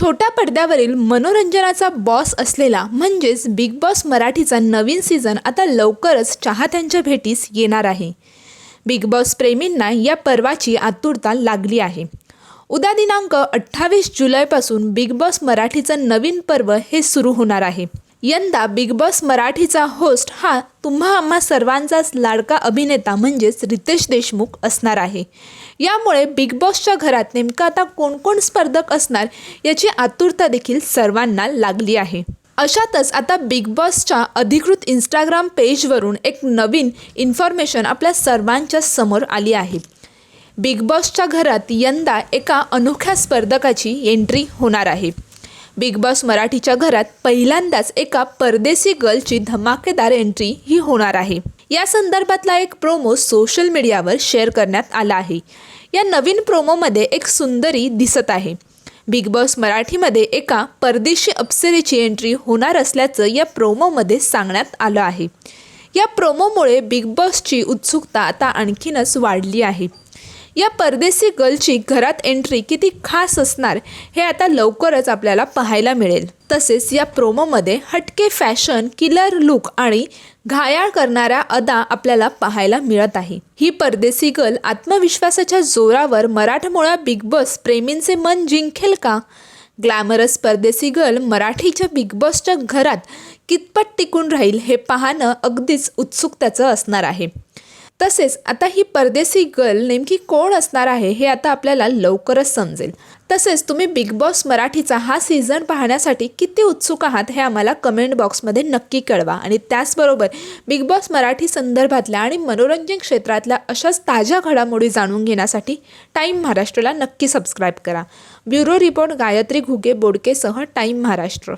छोट्या पडद्यावरील मनोरंजनाचा बॉस असलेला म्हणजेच बिग बॉस मराठीचा नवीन सीझन आता लवकरच चाहत्यांच्या भेटीस येणार आहे. बिग बॉस प्रेमींना या पर्वाची आतुरता लागली आहे. उद्या दिनांक अठ्ठावीस जुलैपासून बिग बॉस मराठीचं नवीन पर्व हे सुरू होणार आहे. यंदा बिग बॉस मराठीचा होस्ट हा तुम्हा आम्हा सर्वांचाच लाडका अभिनेता म्हणजेच रितेश देशमुख असणार आहे. यामुळे बिग बॉसच्या घरात नेमकं आता कोण कोण स्पर्धक असणार याची आतुरता देखील सर्वांना लागली आहे. अशातच आता बिग बॉसच्या अधिकृत इंस्टाग्राम पेजवरून एक नवीन इन्फॉर्मेशन आपल्या सर्वांच्या समोर आली आहे. बिग बॉसच्या घरात यंदा एका अनोख्या स्पर्धकाची एंट्री होणार आहे. बिग बॉस मराठीच्या घरात पहिल्यांदाच एका परदेशी गर्लची धमाकेदार एंट्री ही होणार आहे. या संदर्भातला एक प्रोमो सोशल मीडियावर शेअर करण्यात आला आहे. या नवीन प्रोमोमध्ये एक सुंदरी दिसत आहे. बिग बॉस मराठीमध्ये एका परदेशी अप्सरेची एंट्री होणार असल्याचं या प्रोमोमध्ये सांगण्यात आलं आहे. या प्रोमोमुळे बिग बॉसची उत्सुकता आता आणखीनच वाढली आहे. या परदेशी गर्लची घरात एंट्री किती खास असणार हे आता लवकरच आपल्याला पाहायला मिळेल. तसेच या प्रोमोमध्ये हटके फॅशन किलर लुक आणि घायाळ करणाऱ्या अदा आपल्याला पाहायला मिळत आहे. ही परदेशी गर्ल आत्मविश्वासाच्या जोरावर मराठमोळा बिग बॉस प्रेमींचे मन जिंकेल का? ग्लॅमरस परदेशी गर्ल मराठीच्या बिग बॉसच्या घरात कितपत टिकून राहील हे पाहणं अगदीच उत्सुकतेचं असणार आहे. तसेच आता ही परदेशी गर्ल नेमकी कोण असणार आहे हे आता आपल्याला लवकरच समजेल. तसेच तुम्ही बिग बॉस मराठीचा हा सीझन पाहण्यासाठी किती उत्सुक आहात हे आम्हाला कमेंट बॉक्समध्ये नक्की कळवा. आणि त्याचबरोबर बिग बॉस मराठी संदर्भातल्या आणि मनोरंजन क्षेत्रातल्या अशाच ताज्या घडामोडी जाणून घेण्यासाठी टाईम महाराष्ट्राला नक्की सबस्क्राईब करा. ब्युरो रिपोर्ट गायत्री घुगे बोडकेसह टाईम महाराष्ट्र